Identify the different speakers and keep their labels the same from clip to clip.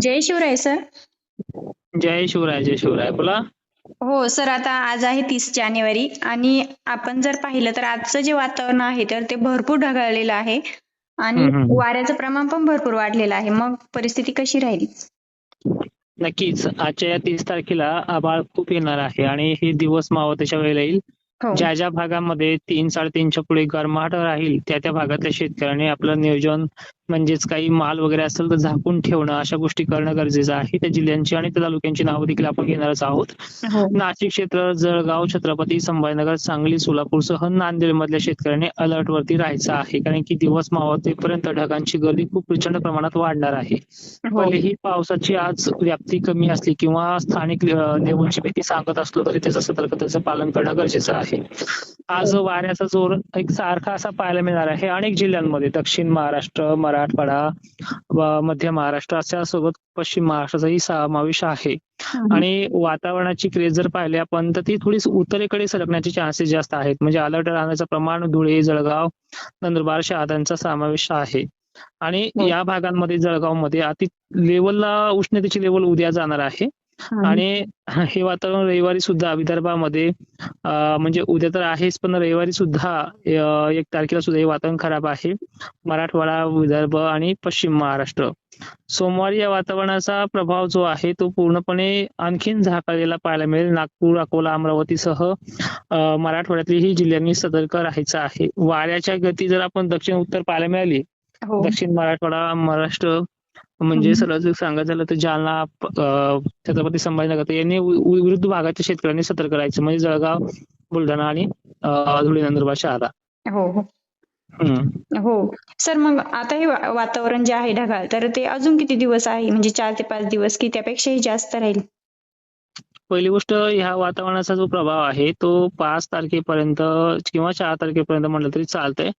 Speaker 1: जय Shivray sir.
Speaker 2: जय शिवराय जय शिवराय. बोला.
Speaker 1: हो सर आता आज आहे तीस जानेवारी आणि आपण जर पाहिलं तर आजचं जे वातावरण आहे तर ते भरपूर ढगाळलेलं आहे आणि. वाऱ्याचं प्रमाण पण भरपूर वाढलेलं आहे. मग परिस्थिती कशी राहील?
Speaker 2: नक्कीच आजच्या या तीस तारखेला आभाळ खूप येणार आहे आणि हे दिवस मावळत्याच्या वेळेला येईल.
Speaker 1: हो.
Speaker 2: ज्या ज्या भागामध्ये तीन साडेतीनच्या पुढे गरमाट राहील त्या त्या भागातल्या शेतकऱ्यांनी आपलं नियोजन म्हणजेच काही माल वगैरे असेल तर झाकून ठेवणं अशा गोष्टी करणं गरजेचं आहे. त्या जिल्ह्यांची आणि त्या तालुक्यांची नावं देखील आपण घेणारच आहोत.
Speaker 1: हो.
Speaker 2: नाशिक क्षेत्र जळगाव छत्रपती संभाजीनगर सांगली सोलापूरसह नांदेड मधल्या शेतकऱ्यांनी अलर्ट वरती राहायचं आहे. कारण की दिवस मावळतेपर्यंत ढगांची गर्दी खूप प्रचंड प्रमाणात वाढणार आहे.
Speaker 1: हो.
Speaker 2: भलेही पावसाची आज व्याप्ती कमी असली किंवा स्थानिक लेवलची भीती सांगत असलो तरी त्याचं सतर्कतेचं पालन करणं गरजेचं आहे. आज वाऱ्याचा जोर एक सारखा असा पाहायला मिळणार आहे अनेक जिल्ह्यांमध्ये दक्षिण महाराष्ट्र मराठवाडा व मध्य महाराष्ट्र अशा सोबत पश्चिम महाराष्ट्राचाही समावेश आहे. आणि वातावरणाची क्रेज जर पाहिली आपण तर ती थोडी उत्तरेकडे सरकण्याचे चान्सेस जास्त आहेत म्हणजे अलर्ट राहण्याचं प्रमाण धुळे जळगाव नंदुरबार शहादांचा समावेश आहे आणि
Speaker 1: हो.
Speaker 2: या भागांमध्ये जळगावमध्ये अति लेवलला उष्णतेची लेवल उद्या जाणार आहे. आणि हे वातावरण रविवारी सुद्धा विदर्भामध्ये म्हणजे उद्या तर आहेच पण रविवारी सुद्धा एक तारखेला सुद्धा हे वातावरण खराब आहे. मराठवाडा विदर्भ आणि पश्चिम महाराष्ट्र. सोमवारी या वातावरणाचा प्रभाव जो आहे तो पूर्णपणे आणखीन झाकळलेला पाहायला मिळेल. नागपूर अकोला अमरावतीसह अं, मराठवाड्यातली ही जिल्ह्यांनी सतर्क राहायचं आहे. वाऱ्याच्या गती जर आपण दक्षिण उत्तर पाहायला मिळाली
Speaker 1: हो.
Speaker 2: दक्षिण मराठवाडा महाराष्ट्र म्हणजे. सरळ जर सांगायचं झालं तर जालना छत्रपती संभाजीनगर यांनी विरुद्ध भागाच्या शेतकऱ्यांनी सतर्क राहायचं. म्हणजे जळगाव बुलढाणा आणि धुळे नंदुरबार शहादा
Speaker 1: हो हो. हो. सर मग आता हे वातावरण जे आहे ढगाळ तर ते अजून किती दिवस आहे? म्हणजे चार ते पाच दिवस की त्यापेक्षाही जास्त राहील?
Speaker 2: पहिली गोष्ट ह्या वातावरणाचा जो प्रभाव आहे तो पाच तारखेपर्यंत किंवा चार तारखेपर्यंत म्हटलं तरी चालतंय.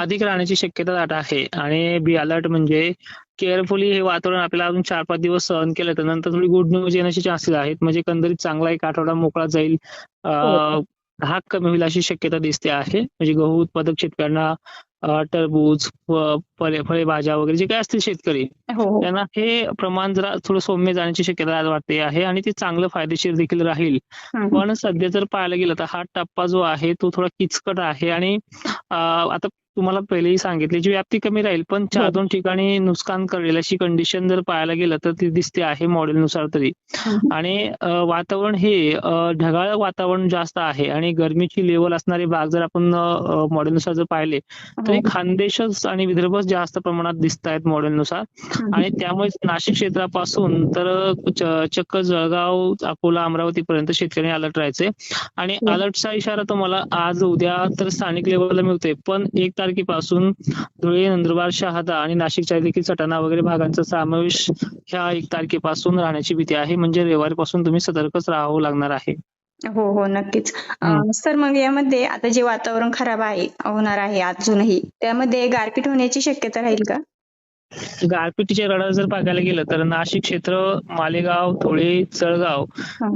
Speaker 2: अधिक राहण्याची शक्यता दाट आहे. आणि बी अलर्ट म्हणजे केअरफुली हे वातावरण आपल्याला अजून चार पाच दिवस सहन केलं तर नंतर थोडी गुड न्यूज येण्याचे चान्सेस आहेत. म्हणजे एकंदरीत चांगला एक आठवडा मोकळा जाईल. अं, धाक कमी होईल अशी शक्यता दिसते आहे. म्हणजे गहू उत्पादक शेतकऱ्यांना टरबूज व फळे फळेभाज्या वगैरे जे काय असतील शेतकरी
Speaker 1: हो हो
Speaker 2: त्यांना हे प्रमाण जरा थोडं सौम्य जाण्याची शक्यता आज वाटते आहे आणि ते चांगलं फायदेशीर देखील राहील. पण सध्या जर पाहायला गेलं तर हा टप्पा जो आहे तो थोडा किचकट आहे आणि आता तुम्हाला पहिलेही सांगितले जी व्याप्ती कमी राहील पण चार
Speaker 1: हो.
Speaker 2: दोन ठिकाणी नुकसान करेल अशी कंडिशन जर पाहायला गेलं तर ती दिसते आहे मॉडेलनुसार तरी. आणि वातावरण हे ढगाळ वातावरण जास्त आहे आणि गरमीची लेवल असणारे भाग जर आपण मॉडेलनुसार जर पाहिले तरी
Speaker 1: हो.
Speaker 2: खानदेशच आणि विदर्भच जास्त प्रमाणात दिसत आहेत मॉडेलनुसार. आणि त्यामुळे नाशिक क्षेत्रापासून तर चक्क जळगाव अकोला अमरावती पर्यंत शेतकऱ्यांनी अलर्ट राहायचे आणि
Speaker 1: हो.
Speaker 2: अलर्टचा इशारा तुम्हाला आज उद्या तर स्थानिक लेवलला मिळतोय पण एक तारखेपासून धुळे नंदुरबार शहादा आणि नाशिकच्या देखील सटाणा वगैरे भागांचा समावेश ह्या एक तारखेपासून राहण्याची भीती आहे. म्हणजे रविवारीपासून तुम्ही सतर्कच राहावं लागणार आहे.
Speaker 1: हो हो नक्कीच. सर मग यामध्ये आता जे वातावरण खराब आहे होणार आहे अजूनही त्यामध्ये गारपीट होण्याची शक्यता राहील का?
Speaker 2: गारपिटीचे रडार जर बघायला गेलं तर नाशिक क्षेत्र मालेगाव धुळे जळगाव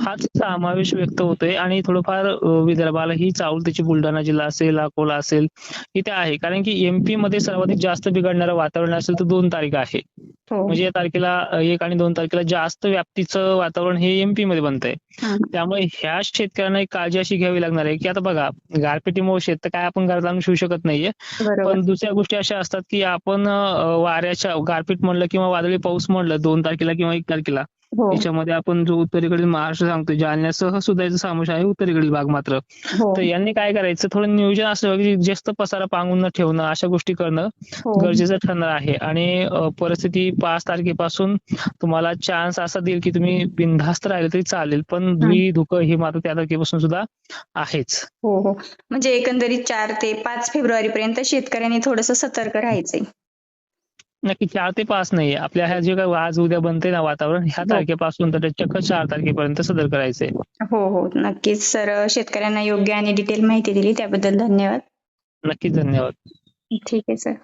Speaker 2: हाच समावेश व्यक्त होतोय आणि थोडंफार अं, विदर्भालाही चावल त्याची बुलढाणा जिल्हा असेल अकोला असेल इथे आहे. कारण की एमपी मध्ये सर्वाधिक जास्त बिघडणारं वातावरण असेल तर दोन तारीख आहे.
Speaker 1: हो
Speaker 2: म्हणजे या तारखेला एक आणि दोन तारखेला जास्त व्याप्तीचं वातावरण हे एमपी मध्ये बनतंय.
Speaker 1: हम्म.
Speaker 2: त्यामुळे ह्या शेतकऱ्यांना एक काळजी अशी घ्यावी लागणार आहे की आता बघा गारपिटीमुळे शेत तर काय आपण घरात आणून शिवू शकत नाहीये. पण दुसऱ्या गोष्टी अशा असतात की आपण वाऱ्याच्या गारपीट म्हणलं किंवा वादळी पाऊस म्हणलं दोन तारखेला किंवा एक तारखेला
Speaker 1: हो
Speaker 2: याच्यामध्ये आपण जो उत्तरेकडील महाराष्ट्र सांगतो जालन्यासह सुद्धा याचा समावेश आहे उत्तरेकडील भाग मात्र.
Speaker 1: हो.
Speaker 2: तर यांनी काय करायचं थोडं नियोजन असलं की जास्त पसारा पांगून न ठेवणं अशा गोष्टी करणं
Speaker 1: हो.
Speaker 2: गरजेचं ठरणार आहे. आणि परिस्थिती पाच तारखेपासून तुम्हाला चान्स असा देईल की तुम्ही बिनधास्त राहिले तरी चालेल. पण धुई धुकं हे मात्र त्या तारखेपासून सुद्धा आहेच.
Speaker 1: हो हो. म्हणजे एकंदरीत चार ते पाच फेब्रुवारी पर्यंत शेतकऱ्यांनी थोडंसं सतर्क राहायचंय.
Speaker 2: नक्की चार ते पाच नाही आपल्या ह्या जे काही आज उद्या बनते ना वातावरण ह्या
Speaker 1: हो.
Speaker 2: तारखेपासून तर चक्क चार तारखेपर्यंत सदर करायचंय.
Speaker 1: हो हो. नक्कीच. सर शेतकऱ्यांना योग्य आणि डिटेल माहिती दिली. त्याबद्दल धन्यवाद.
Speaker 2: नक्कीच धन्यवाद.
Speaker 1: ठीक आहे सर.